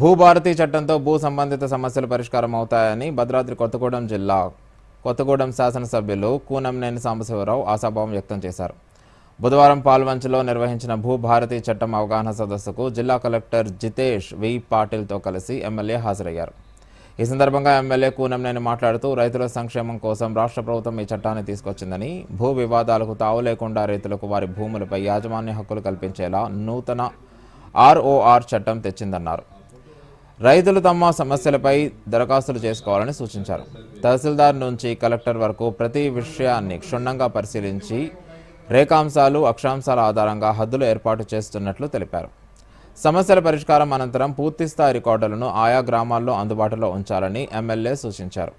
భూభారతి చట్టంతో భూ సంబంధిత సమస్యలు పరిష్కారం అవుతాయని భద్రాద్రి కొత్తగూడెం జిల్లా కొత్తగూడెం శాసనసభ్యులు కూనంనేని సాంబశివరావు ఆశాభావం వ్యక్తం చేశారు. బుధవారం పాల్వంచలో నిర్వహించిన భూభారతి చట్టం అవగాహన సదస్సుకు జిల్లా కలెక్టర్ జితేష్ వి పాటిల్తో కలిసి ఎమ్మెల్యే హాజరయ్యారు. ఈ సందర్భంగా ఎమ్మెల్యే కూనంనేని మాట్లాడుతూ రైతుల సంక్షేమం కోసం రాష్ట్ర ప్రభుత్వం ఈ చట్టాన్ని తీసుకొచ్చిందని భూ వివాదాలకు తావు లేకుండా రైతులకు వారి భూములపై యాజమాన్య హక్కులు కల్పించేలా నూతన ఆర్ఓఆర్ చట్టం తెచ్చిందన్నారు. రైతులు తమ సమస్యలపై దరఖాస్తులు చేసుకోవాలని సూచించారు. తహసీల్దార్ నుంచి కలెక్టర్ వరకు ప్రతి విషయాన్ని క్షుణ్ణంగా పరిశీలించి రేఖాంశాలు అక్షాంశాల ఆధారంగా హద్దులు ఏర్పాటు చేస్తున్నట్లు తెలిపారు. సమస్యల పరిష్కారం అనంతరం పూర్తిస్థాయి రికార్డులను ఆయా గ్రామాల్లో అందుబాటులో ఉంచాలని ఎమ్మెల్యే సూచించారు.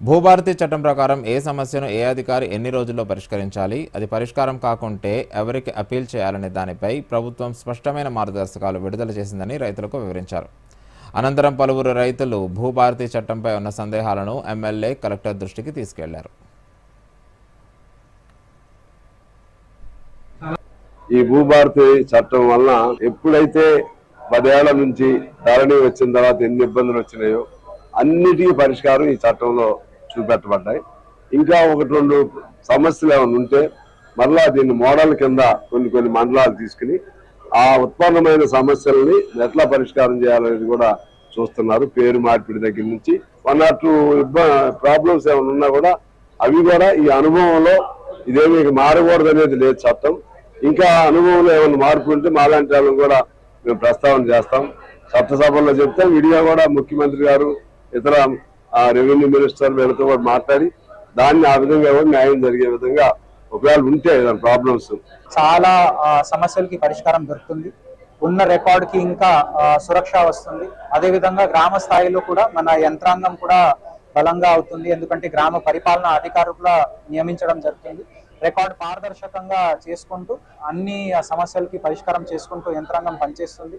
భూభారతి చట్టం ప్రకారం ఏ సమస్యను ఏ అధికారి ఎన్ని రోజుల్లో పరిష్కరించాలి అది పరిష్కారం కాకుంటే ఎవరికి అప్పీల్ చేయాలనే దానిపై ప్రభుత్వం స్పష్టమైన మార్గదర్శకాలు విడుదల చేసిందని రైతులకు వివరించారు. అనంతరం పలువురు రైతులు భూభారతి చట్టంపై ఉన్న సందేహాలను ఎమ్మెల్యే కలెక్టర్ దృష్టికి తీసుకెళ్ళారు. ఈ భూభారతి చట్టం వలన ఎప్పుడైతే పదేళ్ళ నుంచి ధరణి వచ్చిన తర్వాత ఎన్ని ఇబ్బందులు వచ్చినాయో అన్నిటికీ పరిష్కారం ఈ చట్టంలో చూపెట్టబడ్డాయి. ఇంకా ఒకటి రెండు సమస్యలు ఏమైనా ఉంటే మరలా దీన్ని మోడల్ కింద కొన్ని కొన్ని మండలాలు తీసుకుని ఆ ఉత్పన్నమైన సమస్యల్ని ఎట్లా పరిష్కారం చేయాలనేది కూడా చూస్తున్నారు. పేరు మార్పిడి దగ్గర నుంచి వన్ ఆర్ టూ ప్రాబ్లమ్స్ ఏమైనా ఉన్నా కూడా అవి కూడా ఈ అనుభవంలో ఇదేమి మారకూడదు అనేది లేదు చట్టం. ఇంకా అనుభవంలో ఏమైనా మార్పు ఉంటే మాలాంటి వాళ్ళని కూడా మేము ప్రస్తావన చేస్తాం. చట్టసభల్లో చెప్తాం విడిగా కూడా ముఖ్యమంత్రి గారు ఇతర ఆ, రెవెన్యూ మినిస్టర్ వీళ్ళతో కూడా మాట్లాడి దాన్ని ఆ విధంగా న్యాయం జరిగే విధంగా ఒకవేళ ఉంటే ప్రాబ్లమ్స్ చాలా సమస్యలకి పరిష్కారం దొరుకుతుంది. ఉన్న రికార్డ్కి ఇంకా సురక్ష వస్తుంది. అదే విధంగా గ్రామ స్థాయిలో కూడా మన యంత్రాంగం కూడా బలంగా అవుతుంది. ఎందుకంటే గ్రామ పరిపాలన అధికారుల నియమించడం జరుగుతుంది. రికార్డ్ పారదర్శకంగా చేసుకుంటూ అన్ని సమస్యలకి పరిష్కారం చేసుకుంటూ యంత్రాంగం పనిచేస్తుంది.